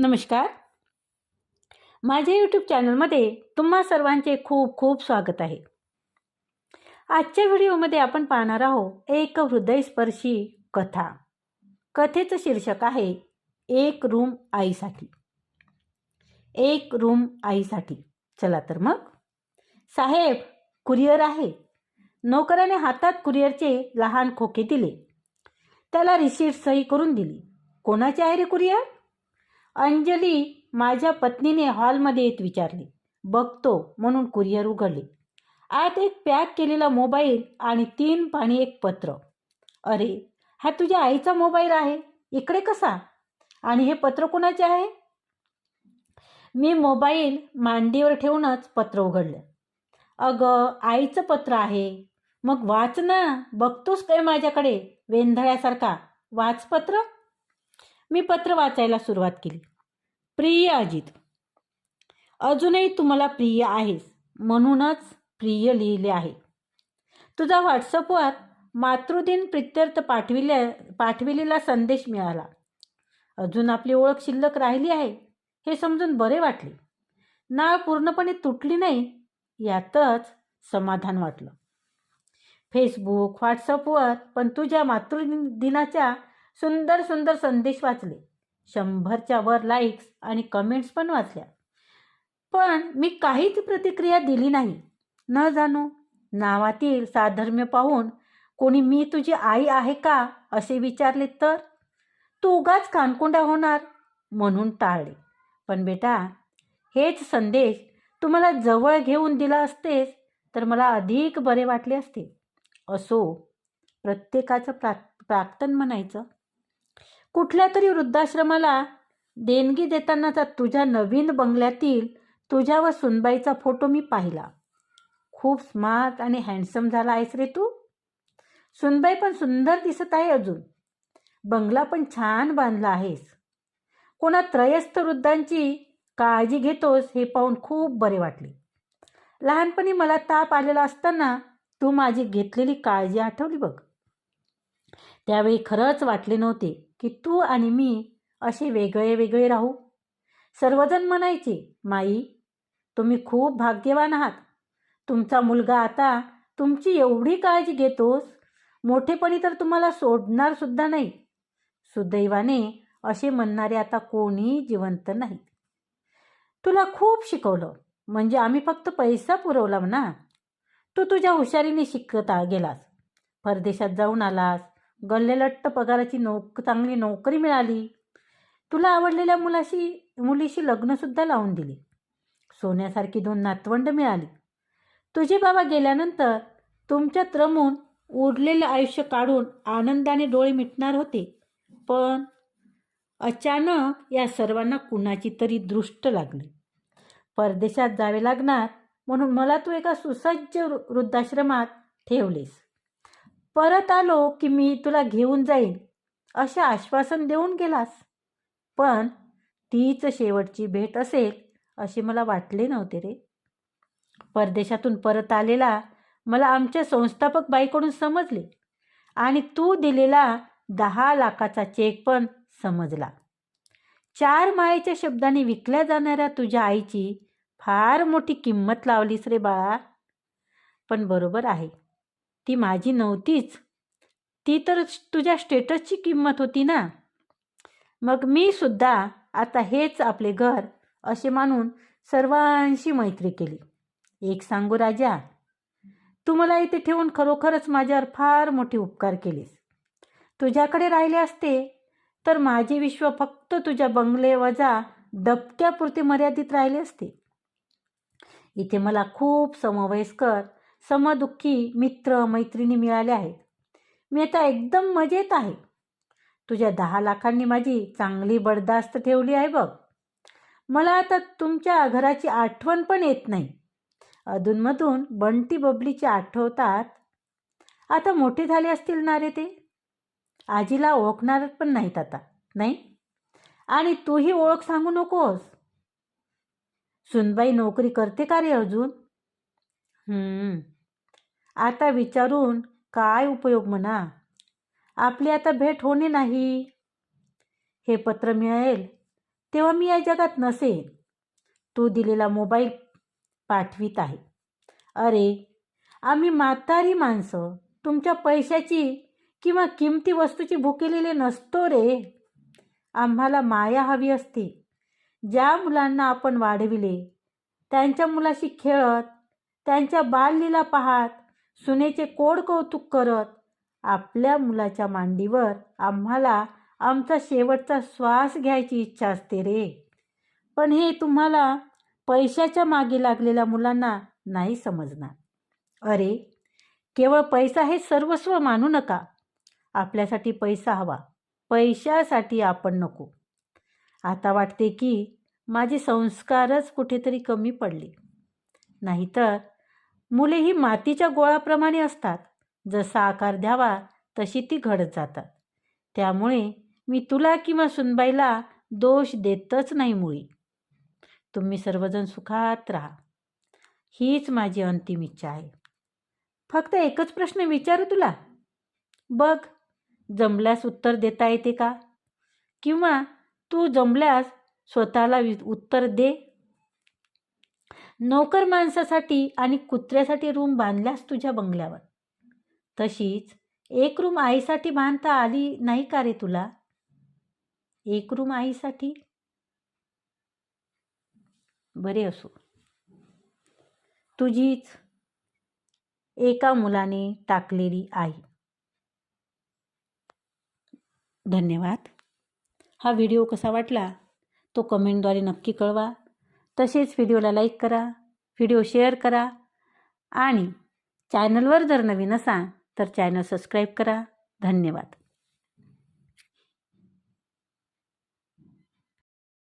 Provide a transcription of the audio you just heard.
नमस्कार. माझ्या यूट्यूब चॅनलमध्ये तुम्हा सर्वांचे खूप खूप स्वागत आहे. आजच्या व्हिडिओमध्ये आपण पाहणार आहोत एक हृदयस्पर्शी कथा. कथेचं शीर्षक आहे एक रूम आईसाठी. एक रूम आईसाठी. चला तर मग. साहेब कुरिअर आहे. नोकराने हातात कुरिअरचे लहान खोके दिले. त्याला रिसीट सही करून दिली. कोणाचे आहे रे कुरिअर? अंजली माझ्या पत्नीने हॉलमध्ये येत विचारले. बघतो म्हणून कुरिअर उघडले. आत एक पॅक केलेला मोबाईल आणि तीन पाणी एक पत्र. अरे हा तुझ्या आईचा मोबाईल आहे? इकडे कसा? आणि हे पत्र कोणाचे आहे? मी मोबाईल मांडीवर ठेवूनच पत्र उघडलं. अगं आईचं पत्र आहे. मग वाच ना. बघतोस काय माझ्याकडे? वेंधळ्यासारखा. वाच पत्र. मी पत्र वाचायला सुरुवात केली. प्रिय अजित अजूनही तुम्हाला प्रिय आहेस म्हणूनच प्रिय लिहिले आहे. तुझा व्हॉट्सअपवर मातृदिन प्रित्यर्थ पाठविल्या पाठविलेला संदेश मिळाला. अजून आपली ओळख शिल्लक राहिली आहे हे समजून बरे वाटले. नाळ पूर्णपणे तुटली नाही यातच समाधान वाटलं. फेसबुक व्हॉट्सअपवर पण तुझ्या मातृदिनाच्या सुंदर सुंदर संदेश वाचले. शंभरच्या वर लाईक्स आणि कमेंट्स पण वाचल्या. पण मी काहीच प्रतिक्रिया दिली नाही. न जाणो नावातील साधर्म्य पाहून कोणी मी तुझी आई आहे का असे विचारले तर? तू उगाच कानकोंडा होणार? म्हणून टाळले. पण बेटा हेच संदेश तुम्हाला जवळ घेऊन दिला असतेस तर मला अधिक बरे वाटले असते. असो प्रत्येकाचं प्रा प्राक्तन म्हणायचं. कुठल्या तरी वृद्धाश्रमाला देणगी देतानाचा तुझ्या नवीन बंगल्यातील तुझ्या व सुनबाईचा फोटो मी पाहिला. खूप स्मार्ट आणि हँडसम झाला आहेस रे तू. सुनबाई पण सुंदर दिसत आहे अजून. बंगला पण छान बांधला आहेस. कोणा त्रयस्थ वृद्धांची काळजी घेतोस हे पाहून खूप बरे वाटले. लहानपणी मला ताप आलेला असताना तू माझी घेतलेली काळजी आठवली बघ. त्यावेळी खरंच वाटले नव्हते. की तू आणि मी असे वेगळे वेगळे राहू. सर्वजण म्हणायचे माई तुम्ही खूप भाग्यवान आहात. तुमचा मुलगा आता तुमची एवढी काळजी घेतोस मोठेपणी तर तुम्हाला सोडणार सुद्धा नाही. सुदैवाने असे म्हणणारे आता कोणीही जिवंत नाही तुला खूप शिकवलं. म्हणजे आम्ही फक्त पैसा पुरवला ना तू तुझ्या हुशारीने शिकत गेलास. परदेशात जाऊन आलास. गल्लेलट्ट पगाराची नोक चांगली नोकरी मिळाली. तुला आवडलेल्या मुलाशी मुलीशी लग्नसुद्धा लावून दिले. सोन्यासारखी दोन नातवंड मिळाली. तुझे बाबा गेल्यानंतर तुमच्यात रमून उरलेलं आयुष्य काढून आनंदाने डोळे मिटणार होते. पण अचानक या सर्वांना कुणाची तरी दृष्ट लागली. परदेशात जावे लागणार म्हणून मला तू एका सुसज्ज वृद्धाश्रमात ठेवलेस. परत आलो की मी तुला घेऊन जाईन असे आश्वासन देऊन गेलास. पण तीच शेवटची भेट असेल असे मला वाटले नव्हते रे. परदेशातून परत आलेला मला आमच्या संस्थापक बाईकडून समजले आणि तू दिलेला दहा लाखाचा चेक पण समजला. चार मायेच्या शब्दाने विकल्या जाणाऱ्या तुझ्या आईची फार मोठी किंमत लावलीस रे बाळा. पण बरोबर आहे. ती माझी नव्हतीच. ती तर तुझ्या स्टेटसची किंमत होती ना. मग मी सुद्धा आता हेच आपले घर असे मानून सर्वांशी मैत्री केली. एक सांगू राजा तू मला इथे ठेवून खरोखरच माझ्यावर फार मोठे उपकार केलेस. तुझ्याकडे राहिले असते तर माझे विश्व फक्त तुझ्या बंगले वजा डबक्यापुरते मर्यादित राहिले असते. इथे मला खूप समवयस्कर समदुःखी मित्र मैत्रिणी मिळाले आहेत. मी आता एकदम मजेत आहे. तुझ्या दहा लाखांनी माझी चांगली बडदास्त ठेवली आहे बघ. मला आता तुमच्या घराची आठवण पण येत नाही. अधूनमधून बंटी बबलीचे आठवतात. आता मोठे झाले असतील ना रे ते? आजीला ओळखणार पण नाहीत आता नाही? आणि तूही ओळख सांगू नकोस. सुनबाई नोकरी करते का रे अजून? आता विचारून काय उपयोग म्हणा? आपली आता भेट होणे नाही. हे पत्र मिळेल तेव्हा मी या जगात नसेन. तू दिलेला मोबाईल पाठवीत आहे. अरे आम्ही म्हातारी माणसं. तुमच्या पैशाची किंवा किमती वस्तूची भुकेलेले नसतो रे. आम्हाला माया हवी असते. ज्या मुलांना आपण वाढविले त्यांच्या मुलाशी खेळत त्यांच्या बाललीला पाहत सुनेचे कोड कौतुक करत आपल्या मुलाच्या मांडीवर आम्हाला आमचा शेवटचा श्वास घ्यायची इच्छा असते रे. पण हे तुम्हाला पैशाच्या मागे लागलेल्या मुलांना नाही समजणार. अरे केवळ पैसा हे सर्वस्व मानू नका. आपल्यासाठी पैसा हवा. पैशासाठी आपण नको. आता वाटते की माझे संस्कारच कुठेतरी कमी पडले. नाहीतर मुले ही मातीच्या गोळाप्रमाणे असतात. जसा आकार द्यावा तशी ती घडत जातात. त्यामुळे मी तुला किंवा सुनबाईला दोष देतच नाही मुळी. तुम्ही सर्वजण सुखात राहा. हीच माझी अंतिम इच्छा आहे. फक्त एकच प्रश्न विचारू तुला. बघ जमल्यास उत्तर देता येते का? किंवा तू जमल्यास स्वतःला वि उत्तर दे. नोकर माणसासाठी आणि कुत्र्यासाठी रूम बांधल्यास तुझ्या बंगल्यावर. तशीच एक रूम आईसाठी बांधता आली नाही का रे तुला? एक रूम आईसाठी? बरे असो. तुझीच एका मुलाने टाकलेली आई. धन्यवाद. हा व्हिडिओ कसा वाटला? तो कमेंटद्वारे नक्की कळवा. तसेच व्हिडिओला लाईक करा व्हिडिओ शेअर करा आणि चॅनलवर जर नवीन असाल तर चॅनल सबस्क्राईब करा. धन्यवाद.